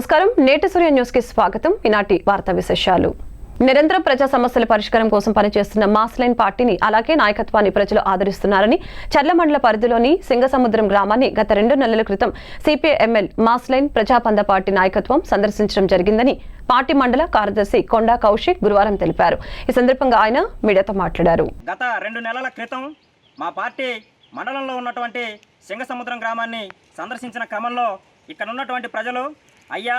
నమస్కారం. నేటి సూర్య న్యూస్కి స్వాగతం. ఈనాటి వార్తా విశేషాలు. నిరంతరం ప్రజా సమస్యల పరిష్కారం కోసం పనిచేస్తున్న మాస్ లైన్ పార్టీని అలాగే నాయకత్వాన్ని ప్రజలు ఆదరిస్తున్నారని చర్ల మండల పరిధిలోని సింగసముద్రం గ్రామాన్ని గత రెండు నెలల క్రితం CPIML mass line Prajapantha party నాయకత్వం సందర్శించడం జరిగిందని పార్టీ మండల కార్యదర్శి కొండా కౌశిక్ గురువారం తెలిపారు. ఈ సందర్భంగా ఆయన మీడియాతో మాట్లాడారు. గత రెండు నెలల క్రితం మా పార్టీ మండలంలో ఉన్నటువంటి సింగసముద్రం గ్రామాన్ని సందర్శించిన క్రమంలో ఇక్కడ ఉన్నటువంటి ప్రజలు అయ్యా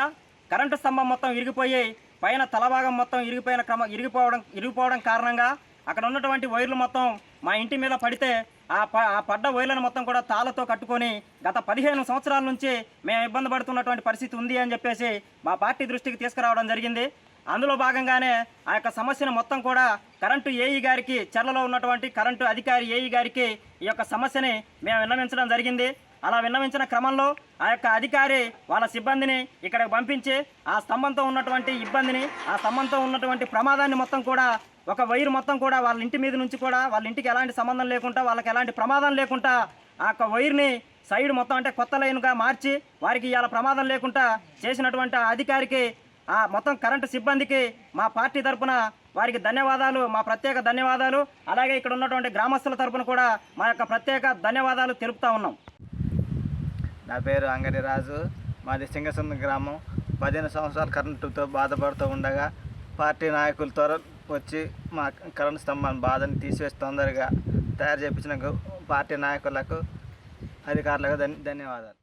కరెంటు స్తంభం మొత్తం ఇరిగిపోయి పైన తలభాగం మొత్తం ఇరిగిపోయిన క్రమ ఇరిగిపోవడం ఇరిగిపోవడం కారణంగా అక్కడ ఉన్నటువంటి వైర్లు మొత్తం మా ఇంటి మీద పడితే ఆ ప ఆ పడ్డ వైర్లను మొత్తం కూడా తాళతో కట్టుకొని గత పదిహేను సంవత్సరాల నుంచి మేము ఇబ్బంది పడుతున్నటువంటి పరిస్థితి ఉంది అని చెప్పేసి మా పార్టీ దృష్టికి తీసుకురావడం జరిగింది. అందులో భాగంగానే ఆ యొక్క సమస్యను మొత్తం కూడా కరెంటు ఏఈ గారికి చెర్లలో ఉన్నటువంటి కరెంటు అధికారి ఏఈ గారికి ఈ యొక్క సమస్యని మేము విన్నవించడం జరిగింది. అలా విన్నవించిన క్రమంలో ఆ యొక్క అధికారి వాళ్ళ సిబ్బందిని ఇక్కడికి పంపించి ఆ స్తంభంతో ఉన్నటువంటి ఇబ్బందిని ఆ స్తంభంతో ఉన్నటువంటి ప్రమాదాన్ని మొత్తం కూడా ఒక వైరు మొత్తం కూడా వాళ్ళ ఇంటి మీద నుంచి కూడా వాళ్ళ ఇంటికి ఎలాంటి సంబంధం లేకుండా వాళ్ళకి ఎలాంటి ప్రమాదం లేకుండా ఆ యొక్క వైర్ని సైడ్ మొత్తం అంటే కొత్త లైన్గా మార్చి వారికి ఇవాళ ప్రమాదం లేకుండా చేసినటువంటి ఆ అధికారికి ఆ మొత్తం కరెంటు సిబ్బందికి మా పార్టీ తరపున వారికి ధన్యవాదాలు మా ప్రత్యేక ధన్యవాదాలు. అలాగే ఇక్కడ ఉన్నటువంటి గ్రామస్తుల తరపున కూడా మా యొక్క ప్రత్యేక ధన్యవాదాలు తెలుపుతా ఉన్నాం. నా పేరు అంగడి రాజు. మాది సింగసంద గ్రామం. పదిహేను సంవత్సరాలు కరెంటుతో బాధపడుతూ ఉండగా పార్టీ నాయకులు త్వర వచ్చి మా కరెంటు స్తంభాన్ని బాధని తీసివేసి తొందరగా తయారు చేయించిన పార్టీ నాయకులకు అధికారులకు ధన్యవాదాలు.